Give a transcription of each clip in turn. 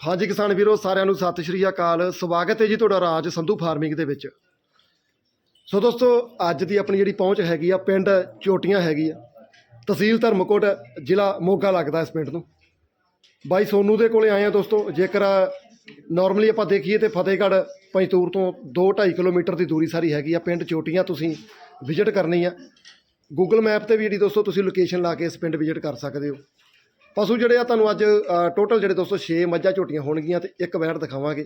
ਹਾਂਜੀ ਕਿਸਾਨ ਵੀਰੋ, ਸਾਰਿਆਂ ਨੂੰ ਸਤਿ ਸ਼੍ਰੀ ਅਕਾਲ। ਸਵਾਗਤ ਹੈ ਜੀ ਤੁਹਾਡਾ ਰਾਜ ਸੰਧੂ ਫਾਰਮਿੰਗ ਦੇ ਵਿੱਚ। ਸੋ ਦੋਸਤੋ, ਅੱਜ ਦੀ ਆਪਣੀ ਜਿਹੜੀ ਪਹੁੰਚ ਹੈਗੀ ਆ, ਪਿੰਡ ਚੋਟੀਆਂ ਹੈਗੀ ਆ। ਤਹਿਸੀਲ ਧਰਮਕੋਟ, ਜ਼ਿਲ੍ਹਾ ਮੋਗਾ ਲੱਗਦਾ ਇਸ ਪਿੰਡ ਨੂੰ ਬਾਈ ਸੋਨੂ ਦੇ ਕੋਲੇ ਆਏ ਆ ਦੋਸਤੋ, ਜੇਕਰ ਨਾਰਮਲੀ ਆਪਾਂ ਦੇਖੀਏ ਤੇ ਫਤਿਹਗੜ੍ਹ ਪੰਜਤੂਰ ਤੋਂ 2.5 ਕਿਲੋਮੀਟਰ ਦੀ ਦੂਰੀ ਸਾਰੀ ਹੈਗੀ ਆ, ਪਿੰਡ ਚੋਟੀਆਂ ਤੁਸੀਂ ਵਿਜ਼ਿਟ ਕਰਨੀ ਆ। ਗੂਗਲ ਮੈਪ ਤੇ ਵੀ ਜਿਹੜੀ ਦੋਸਤੋ, ਤੁਸੀਂ ਲੋਕੇਸ਼ਨ ਲਾ ਕੇ ਇਸ ਪਿੰਡ ਵਿਜ਼ਿਟ ਕਰ ਸਕਦੇ ਹੋ। ਪਸ਼ੂ ਜਿਹੜੇ ਆ ਤੁਹਾਨੂੰ ਅੱਜ ਟੋਟਲ ਜਿਹੜੇ ਦੋਸਤੋ 6 ਮੱਝਾਂ ਝੋਟੀਆਂ ਹੋਣਗੀਆਂ ਤੇ ਇੱਕ ਵੈੜ ਦਿਖਾਵਾਂਗੇ।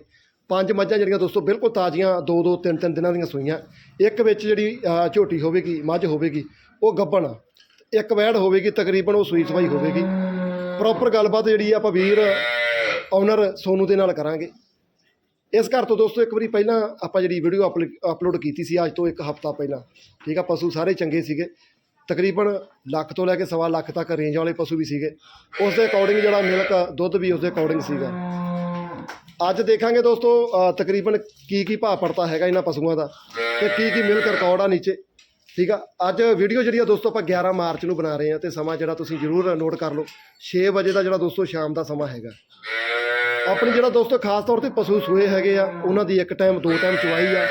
ਪੰਜ ਮੱਝਾਂ ਜਿਹੜੀਆਂ ਦੋਸਤੋ ਬਿਲਕੁਲ ਤਾਜ਼ੀਆਂ, ਦੋ ਦੋ, ਤਿੰਨ ਤਿੰਨ ਦਿਨਾਂ ਦੀਆਂ ਸੂਈਆਂ। ਇੱਕ ਵਿੱਚ ਜਿਹੜੀ ਝੋਟੀ ਹੋਵੇਗੀ, ਮੱਝ ਹੋਵੇਗੀ, ਉਹ ਗੱਬਣ ਆ। ਇੱਕ ਵੈੜ ਹੋਵੇਗੀ, ਤਕਰੀਬਨ ਉਹ ਸੂਈ ਸਵਾਈ ਹੋਵੇਗੀ। ਪ੍ਰੋਪਰ ਗੱਲਬਾਤ ਜਿਹੜੀ ਆ ਆਪਾਂ ਵੀਰ ਓਨਰ ਸੋਨੂ ਦੇ ਨਾਲ ਕਰਾਂਗੇ। ਇਸ ਘਰ ਤੋਂ ਦੋਸਤੋ ਇੱਕ ਵਾਰੀ ਪਹਿਲਾਂ ਆਪਾਂ ਜਿਹੜੀ ਵੀਡੀਓ ਅਪਲੋਡ ਕੀਤੀ ਸੀ, ਅੱਜ ਤੋਂ ਇੱਕ ਹਫ਼ਤਾ ਪਹਿਲਾਂ। ਠੀਕ ਆ, ਪਸ਼ੂ ਸਾਰੇ ਚੰਗੇ ਸੀਗੇ। ਤਕਰੀਬਨ ਲੱਖ ਤੋਂ ਲੈ ਕੇ ਸਵਾ ਲੱਖ ਤੱਕ ਰੇਂਜ ਵਾਲੇ ਪਸ਼ੂ ਵੀ ਸੀਗੇ। ਉਸ ਦੇ ਅਕੋਰਡਿੰਗ ਜਿਹੜਾ ਮਿਲਕ ਦੁੱਧ ਵੀ ਉਸ ਦੇ ਅਕੋਰਡਿੰਗ ਸੀਗਾ। ਅੱਜ ਦੇਖਾਂਗੇ ਦੋਸਤੋ ਤਕਰੀਬਨ ਕੀ ਕੀ ਭਾਅ ਪੜਤਾ ਹੈਗਾ ਇਹਨਾਂ ਪਸ਼ੂਆਂ ਦਾ ਤੇ ਕੀ ਕੀ ਮਿਲਕ ਰਿਕਾਰਡ ਆ ਨੀਚੇ। ਠੀਕ ਆ? ਅੱਜ ਵੀਡੀਓ ਜਿਹੜੀ ਆ ਦੋਸਤੋ ਆਪਾਂ 11 ਮਾਰਚ ਨੂੰ ਬਣਾ ਰਹੇ ਆ ਤੇ ਸਮਾਂ ਜਿਹੜਾ ਤੁਸੀਂ ਜ਼ਰੂਰ ਨੋਟ ਕਰ ਲਓ। 6 ਵਜੇ ਦਾ ਜਿਹੜਾ ਦੋਸਤੋ ਸ਼ਾਮ ਦਾ ਸਮਾਂ ਹੈਗਾ। ਆਪਣੀ ਜਿਹੜਾ ਦੋਸਤੋ ਖਾਸ ਤੌਰ ਤੇ ਪਸ਼ੂ ਸੂਏ ਹੈਗੇ ਆ, ਉਹਨਾਂ ਦੀ ਇੱਕ ਟਾਈਮ ਦੋ ਟਾਈਮ ਚਵਾਈ ਆ।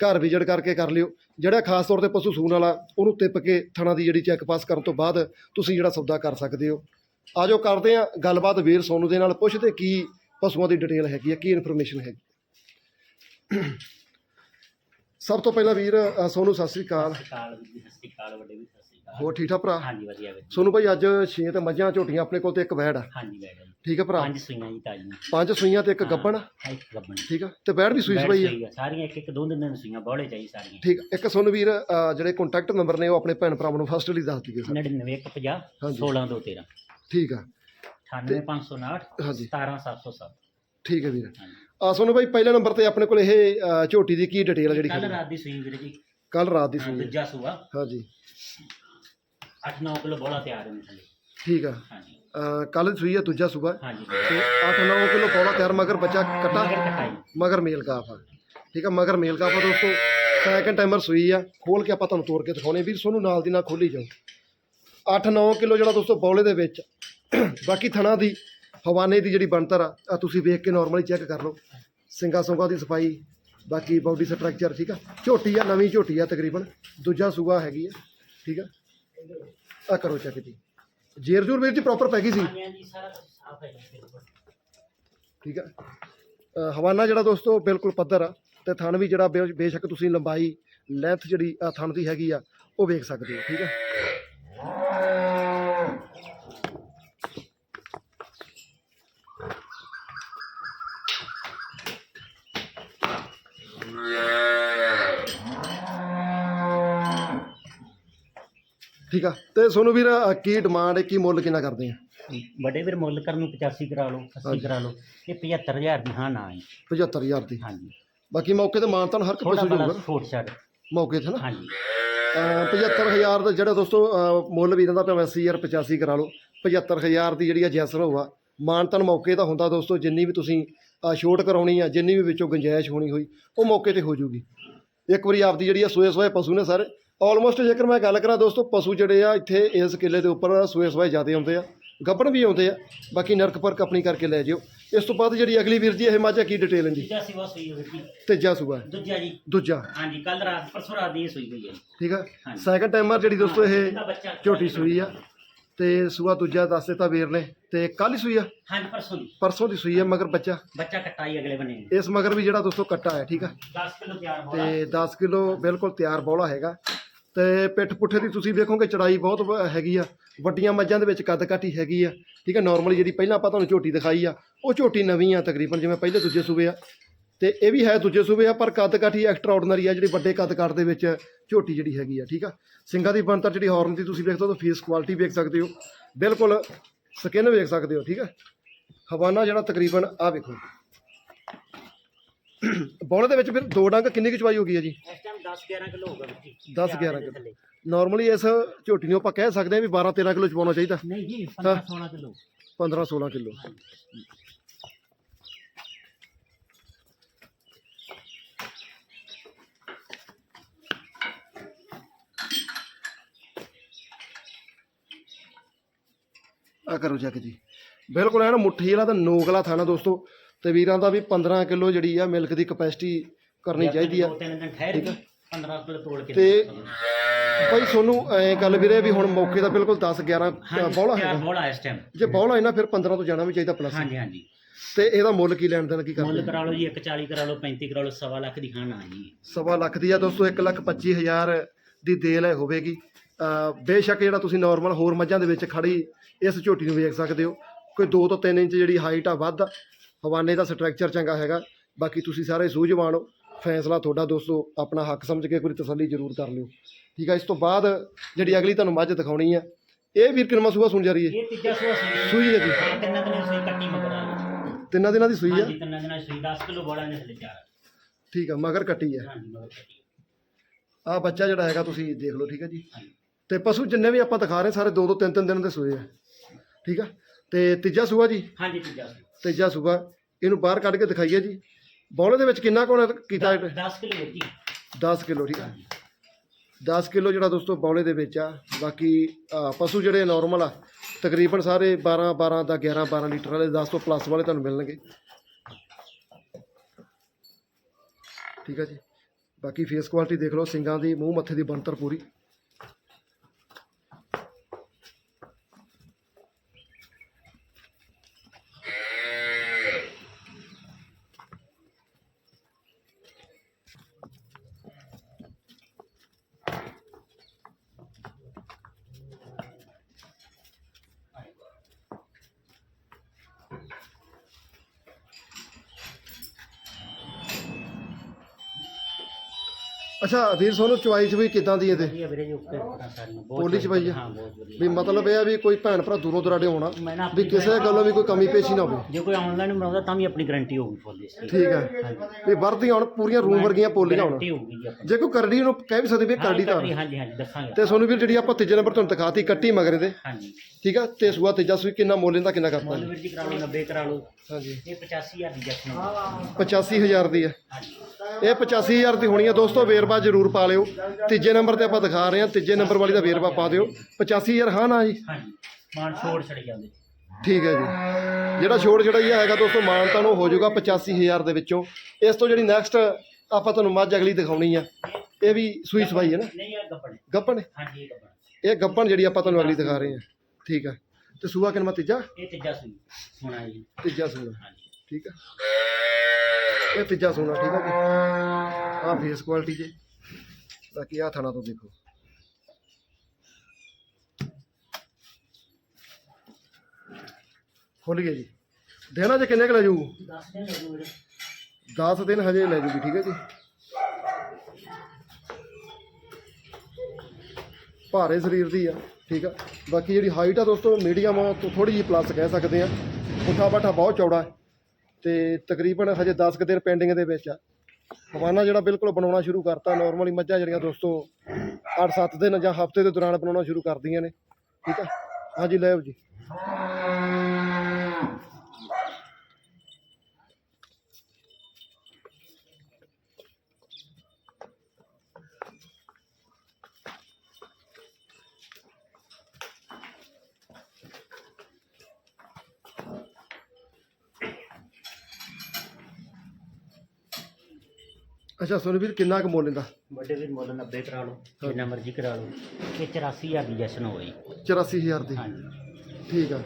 ਘਰ ਵਿਜਿਟ ਕਰਕੇ ਕਰ ਲਿਓ। ਜਿਹੜਾ ਖਾਸ ਤੌਰ ਤੇ ਪਸ਼ੂ ਸੂਣ ਵਾਲਾ ਉਹਨੂੰ ਟਿੱਪ ਕੇ ਥਣਾ ਦੀ ਜਿਹੜੀ ਚੈੱਕ ਪਾਸ ਕਰਨ ਤੋਂ ਬਾਅਦ ਤੁਸੀਂ ਜਿਹੜਾ ਸੌਦਾ ਕਰ ਸਕਦੇ ਹੋ। ਆਜੋ ਕਰਦੇ ਆ ਗੱਲਬਾਤ ਵੀਰ ਸੋਨੂ ਦੇ ਨਾਲ। ਪੁੱਛਦੇ ਕੀ ਪਸ਼ੂਆਂ ਦੀ ਡਿਟੇਲ ਹੈਗੀ ਆ ਕੀ ਇਨਫੋਰਮੇਸ਼ਨ ਹੈਗੀ ਸਭ ਤੋਂ ਪਹਿਲਾਂ ਵੀਰ ਅ, ਸੋਨੂ ਸਤਿ ਸ੍ਰੀ ਅਕਾਲ। ਸਤਿ ਸ਼੍ਰੀ ਅਕਾਲ ਵੱਡੇ ਵੀ ਸਤਿ ਸ਼੍ਰੀ ਅਕਾਲ ਹੋਰ ਠੀਕ ਠਾਕ ਭਰਾ? ਹਾਂਜੀ ਵਧੀਆ ਵੀਰ ਜੀ। ਸੋਨੂ ਭਾਈ ਅੱਜ ਛੇ ਤੇ ਮੱਝਾਂ ਝੋਟੀਆਂ ਆਪਣੇ ਕੋਲ ਤੇ ਇੱਕ ਵੈੜ ਆ। ਹਾਂਜੀ ਮੈਡਮ ਠੀਕ ਆ ਭਰਾ? ਪੰਜ ਸੂਈਆਂ ਜੀ ਤਾਜ਼ੀਆਂ। ਪੰਜ ਸੂਈਆਂ ਤੇ ਇੱਕ ਗੱਬਣ? ਆ, ਹਾਂ, ਇੱਕ ਗੱਬਣ। ਠੀਕ ਆ? ਤੇ ਵੈੜ ਵੀ ਸੂਈ ਸੂਈ ਆ, ਸਾਰੀਆਂ ਇੱਕ ਇੱਕ ਦੋ ਦਿਨ ਦੀਆਂ ਸੂਈਆਂ ਬੋਲੇ ਚਾਹੀ ਸਾਰੀਆਂ। ਠੀਕ ਆ। ਇੱਕ ਸੋਨੂੰ ਵੀਰ ਅ, ਜਿਹੜੇ ਕੰਟੈਕਟ ਨੰਬਰ ਨੇ ਉਹ ਆਪਣੇ ਭੈਣ ਭਰਾਵਾਂ ਨੂੰ ਫਸਟ ਲਈ ਦੱਸ ਦਈਏ ਸਰ। 9950 ਹਾਂਜੀ। 16213 ਠੀਕ ਆ। 98559 ਹਾਂਜੀ। 17707 ਠੀਕ ਹੈ ਵੀਰ। ਹਾਂਜੀ। ਆ ਸੋਨੂੰ ਭਾਈ ਪਹਿਲੇ ਨੰਬਰ ਤੇ ਆਪਣੇ ਕੋਲ ਇਹ ਅ, ਝੋਟੀ ਦੀ ਕੀ ਡਿਟੇਲ ਆ ਜਿਹੜੀ ਕੱਲ ਰਾਤ ਦੀ ਸੂਈ ਵੀਰ ਜੀ। ਕੱਲ ਰਾਤ ਦੀ ਹਾਂ, ਸੂਈ ਹੈ। ਦੂਜਾ ਸੂਆ। ਹਾਂਜੀ। 8-9 ਕਿਲੋ ਬੋਲਾ ਤਿਆਰ ਹੈ ਥੱਲੇ ਠੀਕ ਆ। ਹਾਂਜੀ। ਕੱਲ ਸੂਈ ਆ ਦੂਜਾ ਸੂਬਾ। ਹਾਂਜੀ। ਤੇ 8-9 ਕਿਲੋ ਪੌੜਾ ਤਿਆਰ ਮਗਰ ਬੱਚਾ ਕੱਟਾ। ਮਗਰ ਕਟਾਈ ਮਗਰ ਮੇਲ ਕਾਫ ਆ। ਠੀਕ ਆ ਮਗਰ ਮੇਲ ਕਾਫ ਆ ਦੋਸਤੋ। ਸੈਕੰਡ ਟਾਈਮਰ ਸੂਈ ਆ। ਖੋਲ ਕੇ ਆਪਾਂ ਤੁਹਾਨੂੰ ਤੋੜ ਕੇ ਦਿਖਾਉਣੇ ਵੀਰ ਸੋਨੂੰ ਨਾਲ ਦੀ ਨਾਲ ਖੋਲੀ ਜਾਓ। 8-9 ਕਿਲੋ ਜਿਹੜਾ ਦੋਸਤੋ ਬੌਲੇ ਦੇ ਵਿੱਚ। ਬਾਕੀ ਥਣਾ ਦੀ ਹਵਾਨੇ ਦੀ ਜਿਹੜੀ ਬਣਤਰ ਆ ਆ ਤੁਸੀਂ ਵੇਖ ਕੇ ਨਾਰਮਲੀ ਚੈੱਕ ਕਰ ਲਓ। ਸਿੰਗਾ ਸੁੰਗਾ ਦੀ ਸਫ਼ਾਈ ਬਾਕੀ ਬਾਡੀ ਸਟਰਕਚਰ ਠੀਕ ਆ। ਝੋਟੀ ਆ ਨਵੀਂ ਝੋਟੀ ਆ ਤਕਰੀਬਨ। ਦੂਜਾ ਸੂਆ ਹੈਗੀ ਆ। ਠੀਕ ਆ। ਆ ਕਰੋ ਚੈੱਕ ਜੀ। ਜੇਰ ਜੂਰ ਵੀਰ ਜੀ ਪ੍ਰੋਪਰ ਪੈ ਗਈ ਸੀ। ਹਾਂਜੀ ਸਾਰਾ ਸਾਫ਼ ਹੈ ਜੀ ਬਿਲਕੁਲ। ਠੀਕ ਆ। ਅ, ਹਵਾਨਾ ਜਿਹੜਾ ਦੋਸਤੋ ਬਿਲਕੁਲ ਪੱਧਰ ਆ ਤੇ ਥਣ ਵੀ ਜਿਹੜਾ ਬੇ- ਬੇਸ਼ੱਕ ਤੁਸੀਂ ਲੰਬਾਈ ਲੈਂਥ ਜਿਹੜੀ ਆ ਥਣ ਦੀ ਹੈਗੀ ਆ ਉਹ ਵੇਖ ਸਕਦੇ ਹੋ ਠੀਕ ਆ। ਠੀਕ ਆ। ਤੇ ਸੋਨੂੰ ਵੀਰ ਅ, ਕੀ ਡਿਮਾਂਡ ਹੈ ਕੀ ਮੁੱਲ ਕਿੰਨਾ ਕਰਦੇ ਆ? ਵੱਡੇ ਵੀਰ ਮੁੱਲ ਕਰਨ ਨੂੰ 85 ਕਰਾ ਲਓ 80 ਕਰਾ ਲਓ ਇਹ 75000 ਦੀ ਹਾਂ ਨਾ ਹੈ 75000 ਦੀ। ਹਾਂਜੀ। ਬਾਕੀ ਮੌਕੇ ਤੇ ਮਾਨਤਾਨ ਹਰ ਥੋੜਾ ਕਿਸੇ ਬੜਾ ਜੂਗਾ ਛੋਟ ਛੱਡ। ਮੌਕੇ ਤੇ ਨਾ। ਹਾਂਜੀ। ਅਹ 75000 ਦਾ ਜਿਹੜਾ ਦੋਸਤੋ ਮੁੱਲ ਵੀ ਦਿੰਦਾ ਭਾਵੇਂ 80 ਜਾਂ 85 ਕਰਾ ਲਓ। 75000 ਦੀ ਜਿਹੜੀ ਆ ਜੈਸਰ ਹੋਵਾ ਮਾਨਤਨ ਮੌਕੇ ਦਾ ਹੁੰਦਾ ਦੋਸਤੋ ਜਿੰਨੀ ਵੀ ਤੁਸੀਂ ਅਹ ਛੋਟ ਕਰਾਉਣੀ ਆ ਜਿੰਨੀ ਵੀ ਵਿੱਚੋਂ ਗੁੰਜਾਇਸ਼ ਹੋਣੀ ਹੋਈ ਉਹ ਮੌਕੇ ਤੇ ਹੋ ਜੂਗੀ। ਇੱਕ ਵਾਰੀ ਆਪਦੀ ਜਿਹੜੀ ਆ ਸੋਏ ਸੋਏ ਪਸ਼ੂ ਨੇ ਸਾਰੇ ਆਲਮੋਸਟ ਜੇਕਰ ਮੈਂ ਗੱਲ ਕਰਾਂ ਦੋਸਤੋ ਪਸ਼ੂ ਜਿਹੜੇ ਆ ਇੱਥੇ ਇਸ ਕਿੱਲੇ ਦੇ ਉੱਪਰ ਸੋਏ ਸੋਏ ਜ਼ਿਆਦਾ ਆਉਂਦੇ ਆ। ਗੱਬਣ ਵੀ ਆਉਂਦੇ ਆ। ਬਾਕੀ ਨਰਕ ਪਰਕ ਆਪਣੀ ਕਰਕੇ ਲੈ ਜਿਓ। ਇਸ ਤੋਂ ਬਾਅਦ ਜਿਹੜੀ ਅਗਲੀ ਵੀਰ ਜੀ ਇਹ ਮਾਝਾ ਕੀ ਡਿਟੇਲ ਹੁੰਦੀ ਦੂਜਾ ਸਿਵਾ ਸੂਈ ਹੋਈ ਜੀ। ਤੀਜਾ ਸੂਆ। ਦੂਜਾ ਜੀ। ਦੂਜਾ। ਹਾਂਜੀ ਕੱਲ ਰਾਤ ਪਰਸੋਂ ਰਾਤ ਦੀ ਇਹ ਸੂਈ ਹੋਈ ਹੈ ਠੀਕ ਆ? ਹਾਂਜੀ। ਸੈਕੰਡ ਟਾਈਮਰ ਜਿਹੜੀ ਦੋਸਤੋ ਇਹ ਇਹਦਾ ਬੱਚਾ ਝੋਟੀ ਸੂਈ ਆ। ਤੇ ਸੂਆ ਦੂਜਾ ਦੱਸ ਦਿੱਤਾ ਵੀਰ ਨੇ। ਤੇ ਕੱਲ ਹੀ ਸੂਈ ਆ? ਹਾਂਜੀ ਪਰਸੋਂ ਦੀ। ਪਰਸੋਂ ਦੀ ਸੂਈ ਆ ਮਗਰ ਬੱਚਾ? ਬੱਚਾ ਕਟਾਈ ਅਗਲੇ ਬਣੇ ਇਸ ਮਗਰ ਵੀ ਜਿਹੜਾ ਦੋਸਤੋ ਕੱਟਾ ਹੈ ਠੀਕ ਆ? 10 ਕਿਲੋ ਤਿਆਰ ਹੋਣਾ ਤੇ 10 ਕਿਲੋ ਬਿਲਕੁਲ ਤਿਆਰ ਬੌਲਾ ਹੈਗਾ। ਤੇ ਪਿੱਠ ਪੁੱਠੇ ਦੀ ਤੁਸੀਂ ਵੇਖੋਗੇ ਚੜਾਈ ਬਹੁਤ ਵ- ਹੈਗੀ ਆ। ਵੱਡੀਆਂ ਮੱਝਾਂ ਦੇ ਵਿੱਚ ਕੱਦ ਕਾਠੀ ਹੈਗੀ ਆ। ਠੀਕ ਹੈ ਨਾਰਮਲੀ ਜਿਹੜੀ ਪਹਿਲਾਂ ਆਪਾਂ ਤੁਹਾਨੂੰ ਝੋਟੀ ਦਿਖਾਈ ਆ, ਉਹ ਝੋਟੀ ਨਵੀਂ ਆ ਤਕਰੀਬਨ, ਜਿਵੇਂ ਪਹਿਲੇ ਦੂਜੇ ਸੂਬੇ ਆ। ਤੇ ਇਹ ਵੀ ਹੈ ਦੂਜੇ ਸੂਬੇ ਆ, ਪਰ ਕੱਦ ਕਾਠੀ ਐਕਸਟਰਾ ਆਰਡੀਨਰੀ ਆ, ਜਿਹੜੀ ਵੱਡੇ ਕੱਦ ਕਾਠ ਦੇ ਵਿੱਚ ਝੋਟੀ ਜਿਹੜੀ ਹੈਗੀ ਆ, ਠੀਕ ਆ। ਸਿੰਘਾਂ ਦੀ ਬਣਤਰ ਜਿਹੜੀ ਹਾਰਨ ਦੀ ਤੁਸੀਂ ਵੇਖਦੇ ਹੋ, ਤਾਂ ਫੇਸ ਕੁਆਲਿਟੀ ਵੇਖ ਸਕਦੇ ਹੋ। ਬਿਲਕੁਲ ਸਕਿਨ ਵੇਖ ਸਕਦੇ ਹੋ, ਠੀਕ ਆ। ਹਵਾਨਾ ਜਿਹੜਾ ਤਕਰੀਬਨ ਆ ਵੇਖੋ। ਬੌਲੇ ਦੇ ਵਿੱਚ ਫਿਰ ਦੋ ਡੰਗ ਕਿੰਨੀ ਕੁ ਚਵਾਈ ਹੋ ਗਈ ਹੈ ਜੀ? ਇਸ ਟਾਈਮ 10 11 ਕਿਲੋ ਹੋਗਾ ਵੀਰ ਜੀ। 10 ਤਿਆਰ 11 ਇਹਦੇ ਕਿਲੋ। ਨਾਰਮਲੀ ਇਸ ਝੋਟੀ ਨੂੰ ਆਪਾਂ ਕਹਿ ਸਕਦੇ ਹਾਂ ਵੀ 12 13 ਕਿਲੋ ਚਵਾਉਣਾ ਚਾਹੀਦਾ। ਨਹੀਂ ਜੀ 15 16 ਕਿਲੋ। 15 16 ਕਿਲੋ। ਆ ਕਰੋ ਚੈੱਕ ਜੀ। ਬਿਲਕੁਲ ਐਨ ਮੁੱਠੀ ਵਾਲਾ ਤਾਂ ਨੋਕਲਾ ਥਾਣਾ ਦੋਸਤੋ। ਤੇ ਵੀਰਾਂ ਦਾ ਵੀ 15 ਕਿਲੋ ਜਿਹੜੀ ਆ ਮਿਲਕ ਦੀ ਕਪੈਸਿਟੀ ਕਰਨੀ ਚਾਹੀਦੀ ਆ। ਦੋ ਤਿੰਨ ਦਿਨ ਠਹਿਰ ਕੇ 15 ਕਿਲੋ ਤੋੜ ਕੇ ਤੇ ਭਾਈ ਸੋਨੂੰ ਐ ਗੱਲ ਵੀਰੇ ਵੀ ਹੁਣ ਮੌਕੇ ਦਾ ਬਿਲਕੁਲ 10 11 ਬੌਲਾ ਹੈਗਾ। ਬੋਲਾ ਇਸ ਟਾਈਮ ਜੇ ਬੌਲਾ ਇਹਨਾਂ ਫਿਰ 15 ਤੋਂ ਜਾਣਾ ਵੀ ਚਾਹੀਦਾ ਪਲੱਸ ਹਾਂਜੀ ਹਾਂਜੀ। ਤੇ ਇਹਦਾ ਮੁੱਲ ਕੀ ਲੈਣ ਦੇਣ ਕੀ ਮੁੱਲ ਕਰਦੇ ਕਰਾ ਲਓ ਜੀ 140 ਕਰਾ ਲਓ 35 ਕਰਾ ਲਓ ਸਵਾ ਲੱਖ ਦੀ ਖਾਣਾ ਜੀ। ਸਵਾ ਲੱਖ ਦੀ ਆ ਦੋਸਤੋ 1 ਲੱਖ 25 ਹਜ਼ਾਰ ਦੀ ਦੇਲ ਹੈ ਹੋਵੇਗੀ। ਬੇਸ਼ੱਕ ਜਿਹੜਾ ਤੁਸੀਂ ਨਾਰਮਲ ਹੋਰ ਮੱਝਾਂ ਦੇ ਵਿੱਚ ਖੜੀ ਇਸ ਝੋਟੀ ਨੂੰ ਵੇਖ ਸਕਦੇ ਹੋ। ਕੋਈ 2 ਤੋਂ 3 ਇੰਚ ਜਿਹੜੀ ਹਾਈਟ ਆ ਵੱਧ। ਹਵਾਨੇ ਦਾ ਸਟਰਕਚਰ ਚੰਗਾ ਹੈਗਾ। ਬਾਕੀ ਤੁਸੀਂ ਸਾਰੇ ਸੂਝਵਾਨ ਹੋ। ਫੈਸਲਾ ਤੁਹਾਡਾ ਦੋਸਤੋ ਆਪਣਾ ਹੱਕ ਸਮਝ ਕੇ ਕੋਈ ਤਸੱਲੀ ਜ਼ਰੂਰ ਕਰ ਲਿਓ। ਠੀਕ ਆ ਇਸ ਤੋਂ ਬਾਅਦ ਜਿਹੜੀ ਅਗਲੀ ਤੁਹਾਨੂੰ ਮੱਝ ਦਿਖਾਉਣੀ ਆ ਇਹ ਵੀਰ ਕਿਨਮਾ ਸੂਆ ਸੁਣ ਜਾ ਰਹੀ ਹੈ? ਇਹ ਤੀਜਾ ਸੂਆ ਸੂਈ ਹੈ ਜੀ। ਹਾਂ ਤਿੰਨਾਂ ਦਿਨਾਂ ਦੀ ਸੂਈ ਕੱਟੀ ਮਗਰ ਆ। ਤਿੰਨਾਂ ਦਿਨਾਂ ਦੀ ਸੂਈ ਆ? ਹਾਂਜੀ ਤਿੰਨਾਂ ਦਿਨਾਂ ਦੀ ਸੂਈ 10 ਕਿਲੋ ਬੋਲਾ ਨੇ ਥੱਲੇ ਚਾਰ। ਠੀਕ ਆ ਮਗਰ ਕੱਟੀ ਆ। ਹਾਂਜੀ ਮਗਰ ਕੱਟੀ ਆ। ਬੱਚਾ ਜਿਹੜਾ ਹੈਗਾ ਤੁਸੀਂ ਦੇਖ ਲਓ ਠੀਕ ਹੈ ਜੀ। ਤੇ ਪਸ਼ੂ ਜਿੰਨੇ ਵੀ ਆਪਾਂ ਦਿਖਾ ਰਹੇ ਸਾਰੇ ਦੋ ਦੋ ਤਿੰਨ ਤਿੰਨ ਦਿਨ ਦੇ ਸੂਏ ਆ। ਠੀਕ ਆ? ਤੇ ਤੀਜਾ ਸੂਆ ਜੀ? ਹਾਂਜੀ ਤੀਜਾ ਸੂਆ। ਤੀਜਾ ਸੂਆ ਇਹਨੂੰ ਬਾਹਰ ਕੱਢ ਕੇ ਦਿਖਾਈਏ ਜੀ। ਬੌਲੇ ਦੇ ਵਿੱਚ ਕਿੰਨਾ ਕੋਣ ਕੀਤਾ? 10 ਕਿਲੋ ਜੀ। 10 ਕਿਲੋ ਠੀਕ ਆ। 10 ਕਿਲੋ ਜਿਹੜਾ ਦੋਸਤੋ ਬੌਲੇ ਦੇ ਵਿੱਚ ਆ। ਬਾਕੀ ਪਸ਼ੂ ਜਿਹੜੇ ਨਾਰਮਲ ਆ ਤਕਰੀਬਨ ਸਾਰੇ 12 12 ਦਾ 11 12 ਲੀਟਰ ਵਾਲੇ 10 ਤੋਂ ਪਲੱਸ ਵਾਲੇ ਤੁਹਾਨੂੰ ਮਿਲਣਗੇ। ਠੀਕ ਆ ਜੀ। ਬਾਕੀ ਫੇਸ ਕੁਆਲਿਟੀ ਦੇਖ ਲਓ ਸਿੰਗਾਂ ਦੀ ਮੂੰਹ ਮੱਥੇ ਦੀ ਬਣਤਰ ਪੂਰੀ। ਅੱਛਾ ਵੀਰ ਸੋਨੂੰ ਚੁਆਈ ਚ ਵੀ ਕਿਦਾਂ ਦੀ ਇਹਦੇ? ਵਧੀਆ ਵੀਰੇ ਜੀ ਉੱਤੇ ਪਤਾ ਸਾਰੀਆਂ ਬਹੁਤ ਪੋਲੀ ਚ ਪਾਈ ਆ? ਹਾਂ ਬਹੁਤ ਵਧੀਆ। ਵੀ ਮਤਲਬ ਇਹ ਆ ਵੀ ਕੋਈ ਭੈਣ ਭਰਾ ਦੂਰੋਂ ਦਰਾਡੇ ਮੈਂ ਨਾ ਵੀ ਆਪਣੀ ਕਿਸੇ ਗੱਲੋਂ ਵੀ ਕੋਈ ਕਮੀ ਪੇਸ਼ੀ ਨਾ ਹੋਵੇ। ਜੇ ਕੋਈ ਆਨਲਾਈਨ ਬਣਾਉਂਦਾ ਤਾਂ ਵੀ ਆਪਣੀ ਗਾਰੰਟੀ ਹੋਊਗੀ ਫੁੱਲ ਇਸ ਦੀ। ਠੀਕ ਹੈ। ਵੀ ਵਰਦੀਆਂ ਹੁਣ ਪੂਰੀਆਂ ਰੂਮ ਵਰਗੀਆਂ ਪੋਲੀਆਂ ਹੋਣ। ਗਾਰੰਟੀ ਹੋਊਗੀ ਜੀ ਆਪਣੀ। ਜੇ ਕੋਈ ਕਰੜੀ ਨੂੰ ਕਹਿ ਵੀ ਸਕਦੇ ਵੀ ਇਹ ਕਰੜੀ ਤਾਂ ਹਾਂਜੀ ਹਾਂਜੀ ਹਾਂਜੀ ਦੱਸਾਂਗੇ। ਤੇ ਸੋਨੂੰ ਵੀਰ ਜਿਹੜੀ ਆਪਾਂ ਤੀਜੇ ਨੰਬਰ ਤੁਹਾਨੂੰ ਦਿਖਾਤੀ ਕੱਟੀ ਮਗਰੇ ਦੇ ਹਾਂਜੀ। ਠੀਕ ਆ? ਤੇ ਸੂਆ ਤੀਜਾ ਸੂਈ ਕਿੰਨਾ ਮੁੱਲ ਇਹਦਾ ਕਿੰਨਾ ਕਰਤਾ ਮੁੱਲ ਵੀਰ ਜੀ ਕਰਾ ਲਓ 90 ਕਰਾ ਲਓ। ਹਾਂਜੀ। ਇਹ 85000 ਦੀ ਜੱਟ ਨੂੰ 85000 ਦੀ ਆ ਹਾਂਜੀ। ਇਹ 85000 ਦੀ ਹੋਣੀ ਆ ਦੋਸਤੋ ਵੇਰਵਾ ਜ਼ਰੂਰ ਪਾ ਲਿਓ। ਤੀਜੇ ਨੰਬਰ ਤੇ ਆਪਾਂ ਦਿਖਾ ਰਹੇ ਹਾਂ। ਤੀਜੇ ਨੰਬਰ ਵਾਲੀ ਦਾ ਵੇਰਵਾ ਪਾ ਦਿਓ। 85000 ਹਾਂ ਨਾ ਜੀ? ਹਾਂਜੀ। ਮਾਨ ਛੋੜ ਛੜ ਜਾਂਦੇ। ਠੀਕ ਹੈ ਜੀ। ਜਿਹੜਾ ਛੋੜ ਇਹ ਹੈਗਾ ਦੋਸਤੋ ਮਾਨਤਾ ਨੂੰ ਹੋ ਜਾਊਗਾ 85000 ਦੇ ਵਿੱਚੋਂ। ਇਸ ਤੋਂ ਜਿਹੜੀ ਨੈਕਸਟ ਆਪਾਂ ਤੁਹਾਨੂੰ ਮੱਝ ਅਗਲੀ ਦਿਖਾਉਣੀ ਆ। ਇਹ ਵੀ ਸੂਈ ਸਵਾਈ ਹੈ ਨਾ? ਨਹੀਂ ਆ ਗੱਪਣ ਗੱਪਣ ਹਾਂਜੀ ਇਹ ਗੱਪਣ ਇਹ ਗੱਪਣ ਜਿਹੜੀ ਆਪਾਂ ਤੁਹਾਨੂੰ ਅਗਲੀ ਦਿਖਾ ਰਹੇ ਹਾਂ। ਠੀਕ ਆ। ਤੇ ਸੂਆ ਕਿੰਨਾ ਤੀਜਾ? ਇਹ ਤੀਜਾ ਸੂਈ। ਹੋਣਾ ਜੀ। ਤੀਜਾ ਸੂਆ ਹਾਂਜੀ। ਠੀਕ ਆ। ਇਹ ਤੀਜਾ ਸੂਣਾ ਠੀਕ ਆ ਜੀ। ਆਹ ਫੇਸ ਕੁਆਲਿਟੀ ਜੇ। ਬਾਕੀ ਆਹ ਥਾਣਾ ਤੋਂ ਦੇਖੋ। ਖੁੱਲ ਗਿਆ ਜੀ। ਦੇਣਾ ਜੇ ਕਿੰਨੇ ਕੁ ਲੈ ਜੂ 10 ਦਿਨ ਲੱਗੂ ਵੀਰੇ 10 ਦਿਨ ਹਜੇ ਲੈ ਜੂਗੀ ਠੀਕ ਹੈ ਜੀ। ਭਾਰੇ ਸਰੀਰ ਦੀ ਆ, ਠੀਕ ਆ। ਬਾਕੀ ਜਿਹੜੀ ਹਾਈਟ ਆ ਦੋਸਤੋ ਮੀਡੀਅਮ ਤੋਂ ਥੋੜੀ ਜਿਹੀ ਪਲੱਸ ਕਹਿ ਸਕਦੇ ਆ। ਪੁੱਠਾ ਬਾਠਾ ਬਹੁਤ ਚੌੜਾ ਹੈ। ਤੇ ਤਕਰੀਬਨ ਹਜੇ 10 ਕੁ ਦਿਨ ਪੈਂਡਿੰਗ ਦੇ ਵਿੱਚ ਆ। ਹਵਾਨਾ ਜਿਹੜਾ ਬਿਲਕੁਲ ਬਣਾਉਣਾ ਸ਼ੁਰੂ ਕਰਤਾ। ਨਾਰਮਲੀ ਮੱਝਾਂ ਜਿਹੜੀਆਂ ਦੋਸਤੋ 8-7 ਦਿਨ ਜਾਂ ਹਫ਼ਤੇ ਦੇ ਦੌਰਾਨ ਬਣਾਉਣਾ ਸ਼ੁਰੂ ਕਰਦੀਆਂ ਨੇ। ਠੀਕ ਆ? ਹਾਂਜੀ, ਲੈ ਜੀ। ਅੱਛਾ ਸੁਨਵੀਰ ਕਿੰਨਾ ਕੁ ਮੁੱਲ ਇਹਦਾ? ਵੱਡੇ ਵੀਰ ਮੁੱਲ 90 ਕਰਾ ਲਓ ਜਿੰਨਾ ਮਰਜ਼ੀ ਕਰਾ ਲਓ। ਇਹ 84000 ਦੀ ਜਸ਼ਨ ਹੋਈ। 84000 ਦੀ? ਹਾਂਜੀ। ਠੀਕ ਆ।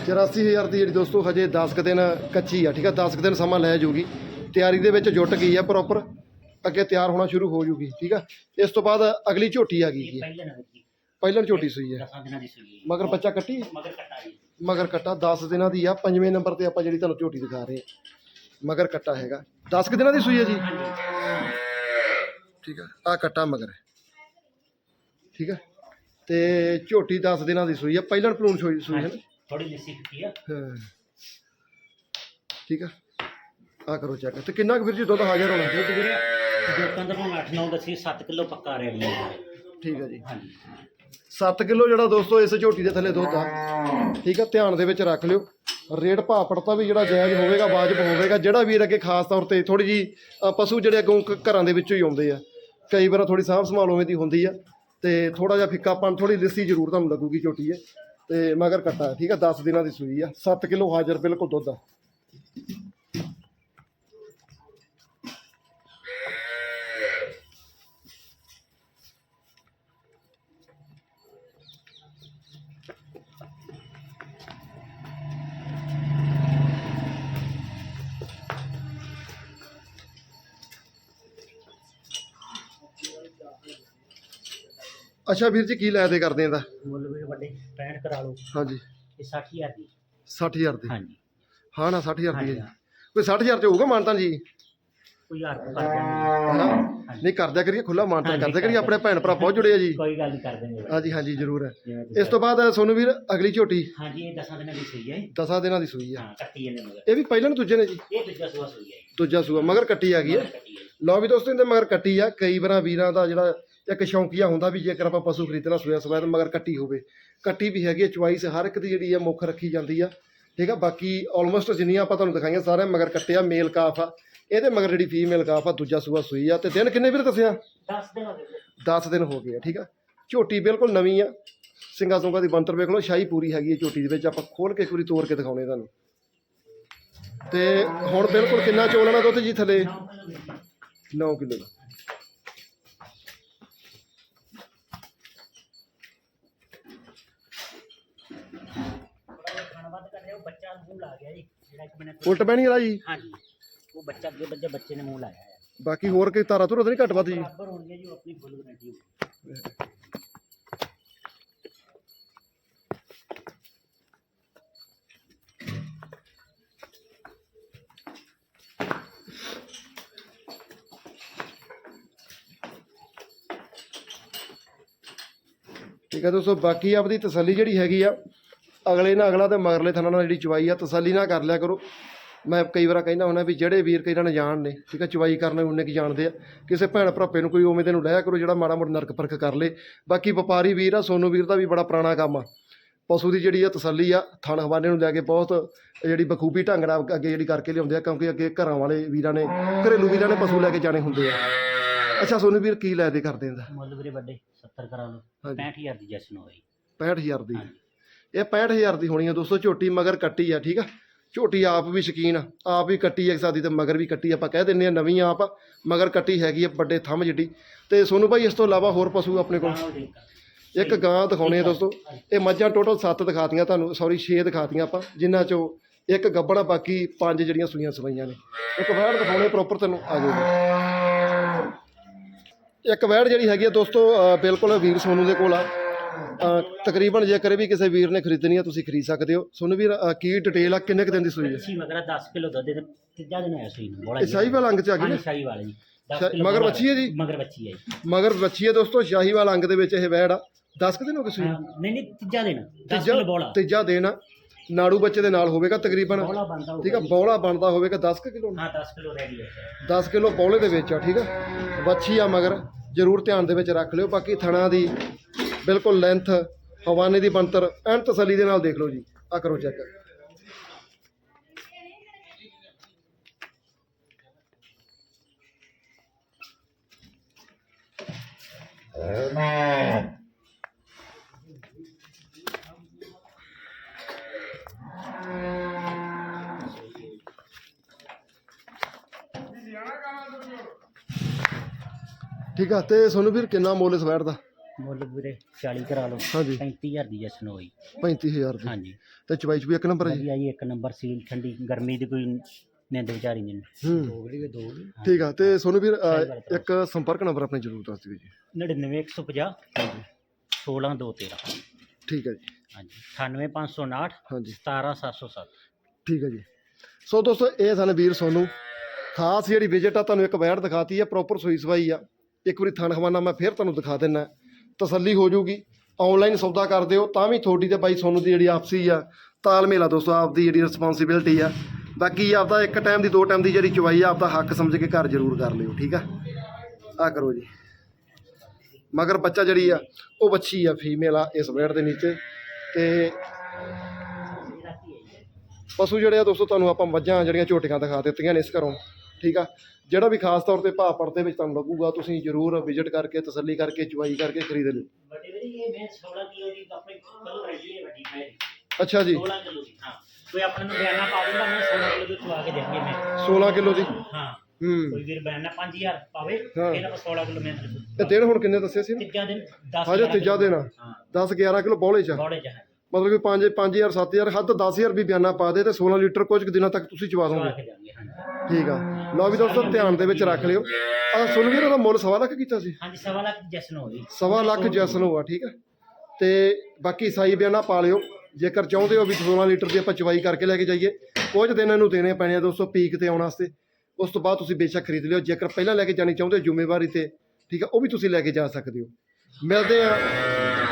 84000 ਦੀ ਜਿਹੜੀ ਦੋਸਤੋ ਹਜੇ 10 ਕੁ ਦਿਨ ਕੱਚੀ ਆ ਠੀਕ ਆ? 10 ਕੁ ਦਿਨ ਸਮਾਂ ਲੈ ਜਾਊਗੀ ਤਿਆਰੀ ਦੇ ਵਿੱਚ ਜੁਟ ਗਈ ਆ ਪ੍ਰੋਪਰ ਅੱਗੇ ਤਿਆਰ ਹੋਣਾ ਸ਼ੁਰੂ ਹੋ ਜਾਊਗੀ ਠੀਕ ਆ? ਇਸ ਤੋਂ ਬਾਅਦ ਅਗਲੀ ਝੋਟੀ ਆ ਗਈ ਜੀ। ਪਹਿਲੇ ਦੀ ਪਹਿਲਾਂ ਝੋਟੀ ਸੂਈ ਹੈ 10 ਦਿਨਾਂ ਦੀ ਸੂਈ ਮਗਰ ਬੱਚਾ ਕੱਟੀ? ਮਗਰ ਕੱਟਾ ਜੀ। ਮਗਰ ਕੱਟਾ 10 ਦਿਨਾਂ ਦੀ ਆ। ਪੰਜਵੇਂ ਨੰਬਰ ਤੇ ਆਪਾਂ ਜਿਹੜੀ ਤੁਹਾਨੂੰ ਝੋਟੀ ਦਿਖਾ ਰਹੇ ਹਾਂ। ਮਗਰ ਕੱਟਾ ਹੈਗਾ। 10 ਕੁ ਦਿਨਾਂ ਦੀ ਸੂਈ ਹੈ ਜੀ? ਠੀਕ ਆ ਆ ਕੱਟਾ ਮਗਰ। ਠੀਕ ਆ ਤੇ ਝੋਟੀ 10 ਦਿਨਾਂ ਦੀ ਸੂਈ ਆ ਪਹਿਲਾਂ ਪਲੂਣ ਸੂਈ ਸੂਈ ਹੈ ਨਾ? ਥੋੜੀ ਲਿੱਸੀ ਕੀਤੀ ਆ। ਹਾਂ। ਠੀਕ ਆ ਆ ਕਰੋ ਚੈੱਕ ਤੇ ਕਿੰਨਾ ਕੁ ਵੀਰ ਜੀ ਦੁੱਧ ਹਾਜ਼ਰ ਹੋਣਾ? ਦੁੱਧ ਵੀਰੇ ਲੋਕਾਂ ਦਾ ਹੁਣ 8 9 ਦੱਸੀ 7 ਕਿਲੋ ਪੱਕਾ ਰਹਿ ਗਿਆ ਠੀਕ ਆ ਜੀ। ਹਾਂਜੀ। 7 ਕਿਲੋ ਜਿਹੜਾ ਦੋਸਤੋ ਇਸ ਝੋਟੀ ਦੇ ਥੱਲੇ ਦੁੱਧ ਆ ਠੀਕ ਆ ਧਿਆਨ ਦੇ ਵਿੱਚ ਰੱਖ ਲਿਓ। ਰੇਟ ਭਾਅ ਪੜਤਾ ਵੀ ਜਿਹੜਾ ਜਾਇਜ਼ ਹੋਵੇਗਾ ਵਾਜਬ ਹੋਵੇਗਾ ਜਿਹੜਾ ਵੀਰ ਅੱਗੇ ਖਾਸ ਤੌਰ ਤੇ ਥੋੜੀ ਜੀ ਪਸ਼ੂ ਜਿਹੜੇ ਅੱਗੋਂ ਘ- ਘਰਾਂ ਦੇ ਵਿੱਚੋਂ ਹੀ ਆਉਂਦੇ ਆ। ਕਈ ਵਾਰ ਥੋੜੀ ਸਾਂਭ ਸੰਭਾਲ ਉਵੇਂ ਦੀ ਹੁੰਦੀ ਆ ਤੇ ਥੋੜਾ ਜਿਹਾ ਫਿੱਕਾਪਣ ਥੋੜੀ ਲਿੱਸੀ ਜ਼ਰੂਰ ਤੁਹਾਨੂੰ ਲੱਗੂਗੀ ਝੋਟੀ ਹੈ ਤੇ ਮਗਰ ਕੱਟਾ, ਠੀਕ ਆ 10 ਦਿਨਾਂ ਦੀ ਸੂਈ ਆ 7 ਕਿਲੋ ਹਾਜ਼ਰ ਬਿਲਕੁਲ ਦੁੱਧ ਆ। ਅੱਛਾ ਵੀਰ ਜੀ ਕੀ ਲੈ ਦੇ ਕਰਦੇ ਇਹਦਾ? ਮੁੱਲ ਵੀ ਵੱਡੇ 65 ਕਰਾ ਲਓ। ਹਾਂਜੀ। ਇਹ 60000 ਦੀ। 60000 ਦੀ? ਹਾਂਜੀ। ਹਾਂ ਨਾ 60000 ਦੀ ਹੈ ਜੀ। ਕੋਈ 60000 ਚ ਹੋਊਗਾ ਮਾਨਤਾਨ ਜੀ? ਕੋਈ ਹਜ਼ਾਰ ਕੁ ਕਰ ਦੇਣਗੇ ਹਾਂ ਨਹੀਂ ਕਰਦਿਆ ਕਰੀਏ ਖੁੱਲਾ ਮਾਨਤਾਨ ਹਾਂਜੀ, ਕਰਦਿਆ ਕਰੀਏ ਆਪਣੇ ਭੈਣ ਭਰਾ ਬਹੁਤ ਜੁੜੇ ਆ ਜੀ। ਕੋਈ ਗੱਲ ਨਹੀਂ ਕਰ ਦੇਣਗੇ ਹਾਂਜੀ ਹਾਂਜੀ ਜ਼ਰੂਰ ਹੈ। ਜਿਵੇਂ ਤੁਸੀਂ ਇਸ ਤੋਂ ਬਾਅਦ ਸੋਨੂੰ ਵੀਰ ਅਗਲੀ ਝੋਟੀ? ਹਾਂਜੀ ਇਹ ਦਸਾਂ ਦਿਨਾਂ ਦੀ ਸੂਈ ਹੈ 10 ਦਿਨਾਂ ਦੀ ਸੂਈ ਆ ਹਾਂ ਕੱਟੀ ਇਹਨੇ ਮਗਰ। ਇਹ ਵੀ ਪਹਿਲਾਂ ਨੂੰ ਦੂਜੇ ਨੇ ਜੀ? ਇਹ ਦੂਜਾ ਸੂਆ ਸੂਈ ਹੈ। ਦੂਜਾ ਸੂਆ ਮਗਰ ਕੱਟੀ ਆ ਗਈ ਹੈ। ਮਗਰ ਕੱਟੀ ਹੈ ਲਓ ਵੀ ਦੋਸਤੋ ਇਹਦੇ ਮਗਰ ਕੱਟੀ ਆ। ਕਈ ਵਾਰਾਂ ਵੀਰਾਂ ਦਾ ਜਿਹੜਾ ਇੱਕ ਸ਼ੌਂਕੀਆ ਹੁੰਦਾ ਵੀ ਜੇਕਰ ਆਪਾਂ ਪਸ਼ੂ ਖਰੀਦਣਾ ਸੋਇਆ ਸੋਇਆ ਤਾਂ ਮਗਰ ਕੱਟੀ ਹੋਵੇ। ਕੱਟੀ ਵੀ ਹੈਗੀ ਚੁਆਇਸ ਹਰ ਇੱਕ ਦੀ ਜਿਹੜੀ ਆ ਮੁੱਖ ਰੱਖੀ ਜਾਂਦੀ ਆ। ਠੀਕ ਆ ਬਾਕੀ ਆਲਮੋਸਟ ਜਿੰਨੀਆਂ ਆਪਾਂ ਤੁਹਾਨੂੰ ਦਿਖਾਈਆਂ ਸਾਰੇ ਮਗਰ ਕੱਟੇ ਆ ਮੇਲ ਕਾਫ ਆ। ਇਹਦੇ ਮਗਰ ਜਿਹੜੀ ਫੀਮੇਲ ਕਾਫ ਆ ਦੂਜਾ ਸੂਆ ਸੂਈ ਆ। ਤੇ ਦਿਨ ਕਿੰਨੇ ਵੀਰ ਦੱਸਿਆ? 10 ਦਿਨ ਹੋ ਗਏ 10 ਦਿਨ ਹੋ ਗਏ ਆ ਠੀਕ ਆ। ਝੋਟੀ ਬਿਲਕੁਲ ਨਵੀਂ ਆ। ਸਿੰਗਾ ਸੁੰਗਾ ਦੀ ਬੰਤਰ ਵੇਖ ਲਓ ਸ਼ਾਹੀ ਪੂਰੀ ਹੈਗੀ ਹੈ ਝੋਟੀ ਦੇ ਵਿੱਚ। ਆਪਾਂ ਖੋਲ ਕੇ ਵਾਰੀ ਤੋੜ ਕੇ ਦਿਖਾਉਣੇ ਤੁਹਾਨੂੰ। ਤੇ ਹੁਣ ਬਿਲਕੁਲ ਕਿੰਨਾ ਚੋਲ ਆਣਾ ਦੁੱਧ ਜੀ ਥੱਲੇ? 9 ਕਿਲੋ ਦਾ ਖਾਣਾ ਵੱਧ ਕਰ ਰਿਹਾ ਉਹ ਬੱਚਾ ਮੂੰਹ ਲਾ ਗਿਆ ਜੀ ਮੈਨੇ ਉਲਟ ਬਹਿਣੀ ਵਾਲਾ ਜੀ? ਹਾਂਜੀ। ਉਹ ਬੱਚਾ ਅੱਗੇ ਬੱਚੇ ਬੱਚੇ ਨੇ ਮੂੰਹ ਲਾਇਆ ਹੈ ਬਾਕੀ ਹੋਰ ਕੋਈ ਤਾਰਾ ਤੁਰਾ ਤਾਂ ਨਹੀਂ ਘੱਟ ਵੱਧ ਜੀ? ਬਰਾਬਰ ਹੋਣਗੇ ਜੀ ਉਹ ਆਪਣੀ ਫੁੱਲ ਗਰੰਟੀ ਹੋਊਗੀ। ਠੀਕ ਹੈ ਦੋਸਤੋ ਬਾਕੀ ਆਪਦੀ ਤਸੱਲੀ ਜਿਹੜੀ ਹੈਗੀ ਆ ਅਗਲੇ ਨਾਲ ਅਗਲਾ ਤੇ ਮਗਰਲੇ ਥਾਣਾ ਨਾਲ ਜਿਹੜੀ ਚਵਾਈ ਆ ਤਸੱਲੀ ਨਾ ਕਰ ਲਿਆ ਕਰੋ। ਮੈਂ ਕਈ ਵਾਰ ਕਹਿੰਦਾ ਹੁੰਦਾ ਵੀ ਜਿਹੜੇ ਵੀਰ ਕਈ ਨਾਲ ਜਾਣ ਨੇ ਠੀਕ ਹੈ ਚਵਾਈ ਕਰਨੇ ਉਹਨੇ ਕੀ ਜਾਣਦੇ ਆ। ਕਿਸੇ ਭੈਣ ਭਰਾਪੇ ਨੂੰ ਕੋਈ ਉਵੇਂ ਦੇ ਨੂੰ ਲਿਆ ਕਰੋ ਜਿਹੜਾ ਮਾੜਾ ਮੋਟਾ ਨਰਕ ਪਰਖ ਕਰ ਲੇ। ਬਾਕੀ ਵਪਾਰੀ ਵੀਰ ਆ ਸੋਨੂ ਵੀਰ ਦਾ ਵੀ ਬੜਾ ਪੁਰਾਣਾ ਕੰਮ ਆ। ਪਸ਼ੂ ਦੀ ਜਿਹੜੀ ਆ ਤਸੱਲੀ ਆ ਥਣ ਹਵਾਨੇ ਨੂੰ ਲੈ ਕੇ ਬਹੁਤ ਜਿਹੜੀ ਬਖੂਬੀ ਢੰਗ ਨਾਲ ਅੱਗੇ ਜਿਹੜੀ ਕਰਕੇ ਲਿਆਉਂਦੇ ਆ ਕਿਉਂਕਿ ਅੱਗੇ ਘਰਾਂ ਵਾਲੇ ਵੀਰਾਂ ਨੇ ਘਰੇਲੂ ਵੀਰਾਂ ਨੇ ਪਸ਼ੂ ਲੈ ਕੇ ਜਾਣੇ ਹੁੰਦੇ ਆ। ਅੱਛਾ ਸੋਨੂ ਵੀਰ ਕੀ ਲੈ ਦੇ ਕਰਦੇ ਇਹਦਾ ਮੁੱਲ ਵੀਰੇ ਵੱਡੇ 70 ਕਰਾ ਲਓ ਹਾਂਜੀ। 65000 ਦੀ ਜਸ਼ਨ ਹੋਈ। 65000 ਦੀ। ਇਹ 65000 ਦੀ ਹੋਣੀ ਆ ਦੋਸਤੋ ਝੋਟੀ ਮਗਰ ਕੱਟੀ ਆ ਠੀਕ ਆ? ਝੋਟੀ ਆਪ ਵੀ ਸ਼ਕੀਨ ਆ ਆਪ ਵੀ ਕੱਟੀ ਆ ਸਾਦੀ ਤੇ ਮਗਰ ਵੀ ਕੱਟੀ ਆਪਾਂ ਕਹਿ ਦਿੰਨੇ ਆ ਨਵੀਂ ਆਪ ਮਗਰ ਕੱਟੀ ਹੈਗੀ ਆ ਵੱਡੇ ਥੰਮ ਜਿੱਡੀ। ਤੇ ਸੋਨੂੰ ਭਾਈ ਇਸ ਤੋਂ ਇਲਾਵਾ ਹੋਰ ਪਸ਼ੂ ਆਪਣੇ ਕੋਲ? ਇੱਕ ਗਾਂ ਦਿਖਾਉਣੇ ਆ ਦੋਸਤੋ। ਇਹ ਮੱਝਾਂ ਟੋਟਲ 7 ਦਿਖਾਤੀਆਂ ਤੁਹਾਨੂੰ ਸੌਰੀ 6 ਦਿਖਾਤੀਆਂ ਆਪਾਂ ਜਿਨ੍ਹਾਂ ਚੋਂ ਇੱਕ ਗੱਬੜ ਆ ਬਾਕੀ ਪੰਜ ਜਿਹੜੀਆਂ ਸੂਈਆਂ ਸਵਾਈਆਂ ਨੇ। ਇੱਕ ਵੈੜ ਦਿਖਾਉਣੇ ਪ੍ਰੋਪਰ ਤੈਨੂੰ ਆ ਜਾਓ ਇੱਕ ਵੈੜ ਜਿਹੜੀ ਹੈਗੀ ਆ ਦੋਸਤੋ ਬਿਲਕੁਲ ਵੀਰ ਸੋਨੂ ਦੇ ਕੋਲ ਆ। ਤਕਰੀਬਨ ਜੇਕਰ ਵੀ ਕਿਸੇ ਵੀਰ ਨੇ ਖਰੀਦਣੀ ਆ ਤੁਸੀਂ ਖਰੀਦ ਸਕਦੇ ਹੋ। ਸੋਨੂ ਵੀਰ ਅ, ਕੀ ਡਿਟੇਲ ਆ? ਕਿੰਨੇ ਕੁ ਦਿਨ ਦੀ ਸੂਈ ਹੈ ਸੀ ਮਗਰ 10 ਕਿਲੋ ਦੁੱਧ ਦੇ ਤੀਜਾ ਦਿਨ ਆਇਆ ਸੂਈ ਨੂੰ ਬੋਲਾ ਇਹ ਸ਼ਾਹੀਵਾਲ ਅੰਗ ਚ ਆ ਗਈ ਨਾ? ਸ਼ਾਹੀਵਾਲ ਜੀ। 10 ਸ਼ਾਹੀ- ਕਿਲੋ ਮਗਰ ਬੋਲਾ ਬੱਚੀ ਹੈ ਜੀ? ਮਗਰ ਬੱਚੀ ਹੈ ਜੀ। ਮਗਰ ਬੱਚੀ ਹੈ ਦੋਸਤੋ ਸ਼ਾਹੀਵਾਲ ਅੰਗ ਦੇ ਵਿੱਚ ਇਹ ਵੈੜ ਆ। 10 ਕੁ ਦਿਨ ਹੋ ਗਏ ਸੂਈ ਹਾਂ, ਨਹੀਂ ਨਹੀਂ ਤੀਜਾ ਦਿਨ 10 ਤੀਜਾ ਬੋਲਾ। ਤੀਜਾ ਦਿਨ ਆ। ਨਾੜੂ ਬੱਚੇ ਦੇ ਨਾਲ ਹੋਵੇਗਾ ਤਕਰੀਬਨ। ਬੋਲਾ ਬੰਦਾ ਠੀਕ ਆ ਬੌਲਾ ਬਣਦਾ ਹੋਵੇਗਾ 10 ਕੁ ਕਿਲੋ। ਹਾਂ 10 ਕਿਲੋ ਰੈਡੀ ਹੈ 10 ਕਿਲੋ ਬੌਲੇ ਦੇ ਵਿੱਚ ਆ ਠੀਕ ਆ। ਵੱਛੀ ਆ ਮਗਰ ਜ਼ਰੂਰ ਧਿਆਨ ਦੇ ਵਿੱਚ ਰੱਖ ਲਿਓ। ਬਾਕੀ ਥਣਾ ਦੀ ਬਿਲਕੁਲ ਲੈਂਥ ਹਵਾਨੇ ਦੀ ਬੰਤਰ ਐਨ ਤਸੱਲੀ ਦੇ ਨਾਲ ਦੇਖ ਲਓ ਜੀ। ਆ ਕਰੋ ਚੈੱਕ ਠੀਕ ਆ ਤੇ ਸੋਨੂੰ ਵੀਰ ਕਿੰਨਾ ਮੁੱਲ ਇਸ ਦਾ? ਮੁੱਲ ਵੀਰੇ 40 ਕਰਾ ਲਓ। ਹਾਂਜੀ। 35000 ਦੀ ਜਸ਼ਨ ਹੋਈ। 35000 ਦੀ। ਹਾਂਜੀ। ਤੇ ਚਵਾਈ ਚ ਵੀ ਇੱਕ ਨੰਬਰ ਹੈ ਜੀ? ਵਧੀਆ ਜੀ ਇੱਕ ਨੰਬਰ ਸੀਲ ਠੰਡੀ ਗਰਮੀ ਦੀ ਕੋਈ ਨਿੰਦ ਵਿਚਾਰੀ ਨਹੀਂ। ਹੂੰ। ਦੋਗਲੀ ਦੋ ਠੀਕ ਆ ਤੇ ਸੋਨੂੰ ਵੀਰ ਅ, ਇੱਕ ਸੰਪਰਕ ਨੰਬਰ ਆਪਣੇ ਜ਼ਰੂਰ ਦੱਸ ਦਿਓ ਜੀ। 99150 16213 ਠੀਕ ਹੈ ਜੀ। ਹਾਂਜੀ। 98559 ਹਾਂਜੀ। 17707 ਠੀਕ ਹੈ ਜੀ। ਸੋ ਦੋਸਤੋ ਇਹ ਸਨ ਵੀਰ ਸੋਨੂੰ। ਖਾਸ ਜਿਹੜੀ ਵਿਜ਼ਿਟ ਆ ਤੁਹਾਨੂੰ ਇੱਕ ਵੈੜ ਦਿਖਾਤੀ ਹੈ ਪ੍ਰੋਪਰ ਸੂਈ ਸਵਾਈ ਆ। ਇੱਕ ਵਾਰੀ ਥਣ ਖਵਾਨਾ ਮੈਂ ਫੇਰ ਤੁਹਾਨੂੰ ਦਿਖਾ ਦਿੰਨਾ। ਤਸੱਲੀ ਹੋ ਜਾਊਗੀ। ਆਨਲਾਈਨ ਸੌਦਾ ਕਰਦੇ ਹੋ, ਤਾਂ ਵੀ ਤੁਹਾਡੀ ਤੇ ਬਾਈ ਸੋਨੂੰ ਦੀ ਜਿਹੜੀ ਆਪਸੀ ਆ ਤਾਲਮੇਲ ਆ ਦੋਸਤੋ ਆਪਦੀ ਜਿਹੜੀ ਰਿਸਪੌਂਸਿਬਿਲਟੀ ਆ। ਬਾਕੀ ਆਪਦਾ ਇੱਕ ਟਾਈਮ ਦੀ, ਦੋ ਟਾਈਮ ਦੀ ਜਿਹੜੀ ਚਵਾਈ ਆ, ਆਪਦਾ ਹੱਕ ਸਮਝ ਕੇ ਘਰ ਜ਼ਰੂਰ ਕਰ ਲਿਓ, ਠੀਕ ਆ? ਆ ਕਰੋ ਜੀ। ਮਗਰ ਬੱਚਾ ਜਿਹੜੀ ਆ, ਉਹ ਬੱਚੀ ਆ ਫੀਮੇਲ ਆ ਇਸ ਵੈੜ ਦੇ ਨੀਚੇ ਤੇ ਪਸ਼ੂ ਜਿਹੜੇ ਆ ਦੋਸਤੋ, ਤੁਹਾਨੂੰ ਆਪਾਂ ਮੱਝਾਂ ਜਿਹੜੀਆਂ ਝੋਟੀਆਂ ਦਿਖਾ ਦਿੱਤੀਆਂ ਨੇ ਇਸ ਘਰੋਂ। ਠੀਕ ਆ? ਜਿਹੜਾ ਵੀ ਖਾਸ ਤੌਰ ਤੇ ਭਾਅ ਪੜਦੇ ਵਿੱਚ ਤੁਹਾਨੂੰ ਲੱਗੂਗਾ ਤੁਸੀਂ ਜ਼ਰੂਰ ਵਿਜ਼ਿਟ ਕਰਕੇ ਤਸੱਲੀ ਕਰਕੇ ਚੁਆਈ ਕਰਕੇ ਖਰੀਦ ਲਿਓ। ਵੱਡੇ ਵੀਰੇ ਇਹ ਮੈਂ 16 ਕਿਲੋ ਦੀ ਆਪਣੇ ਕੱਲ ਰਹੀ ਹੈ ਵੱਡੀ ਮੈਂ ਅੱਛਾ ਜੀ। 16 ਕਿਲੋ ਦੀ ਹਾਂ। ਕੋਈ ਆਪਣੇ ਨੂੰ ਬਿਆਨਾ ਪਾ ਦਿੰਦਾ ਮੈਂ 16 ਕਿਲੋ ਦੀ ਚਵਾ ਕੇ ਦੇਵਾਂਗੇ ਮੈਂ। 16 ਕਿਲੋ ਦੀ? ਹਾਂ। ਹੂੰ। ਕੋਈ ਵੀਰ ਬਿਆਨਾ 5000 ਪਾਵੇ ਹਾਂ। ਫਿਰ ਆਪਾਂ 16 ਕਿਲੋ ਮੈਂ ਤੇ ਦਿਨ ਹੁਣ ਕਿੰਨੇ ਦੱਸੇ ਸੀ ਤੀਜਾ ਦਿਨ 10 ਹਜੇ ਤੀਜਾ ਦਿਨ ਆ। ਹਾਂ। 10 11 ਕਿਲੋ ਬੋਲੇ ਚ। ਬੋੜੇ ਚ ਹੈ ਮਤਲਬ ਕਿ 5 5000 7000 ਹੱਦ 10000 ਵੀ ਬਿਆਨਾ ਪਾ ਦੇ ਤੇ 16 ਲੀਟਰ ਕੁਝ ਦਿਨਾਂ ਤੱਕ ਤੁਸੀਂ ਚਵਾ ਦੋਗੇ। ਠੀਕ ਆ। ਲਓ ਵੀ ਦੋਸਤੋ ਧਿਆਨ ਦੇ ਵਿੱਚ ਰੱਖ ਲਿਓ। ਆ ਸੁਣਵੀਰ ਦਾ ਮੁੱਲ ਸਵਾ ਲੱਖ ਕੀਤਾ ਸੀ? ਹਾਂਜੀ ਸਵਾ ਲੱਖ ਜਸ਼ਨ ਹੋ ਗਈ। ਸਵਾ ਲੱਖ ਜੈਸਨ ਹੋਆ ਠੀਕ ਹੈ ਤੇ ਬਾਕੀ ਸਾਈ ਬਿਆਨਾ ਪਾ ਲਿਓ। ਜੇਕਰ ਚਾਹੁੰਦੇ ਹੋ ਵੀ 16 ਲੀਟਰ ਦੀ ਆਪਾਂ ਚਵਾਈ ਕਰਕੇ ਲੈ ਕੇ ਜਾਈਏ ਕੁਝ ਦਿਨ ਇਹਨੂੰ ਦੇਣੇ ਪੈਣੇ ਆ ਦੋਸਤੋ ਪੀਕ ਤੇ ਆਉਣ ਵਾਸਤੇ। ਉਸ ਤੋਂ ਬਾਅਦ ਤੁਸੀਂ ਬੇਸ਼ੱਕ ਖਰੀਦ ਲਿਓ। ਜੇਕਰ ਪਹਿਲਾਂ ਲੈ ਕੇ ਜਾਣੀ ਚਾਹੁੰਦੇ ਹੋ ਜ਼ਿੰਮੇਵਾਰੀ ਤੇ ਠੀਕ ਹੈ ਉਹ ਵੀ ਤੁਸੀਂ ਲੈ ਕੇ ਜਾ ਸਕਦੇ ਹੋ। ਮਿਲਦੇ ਆ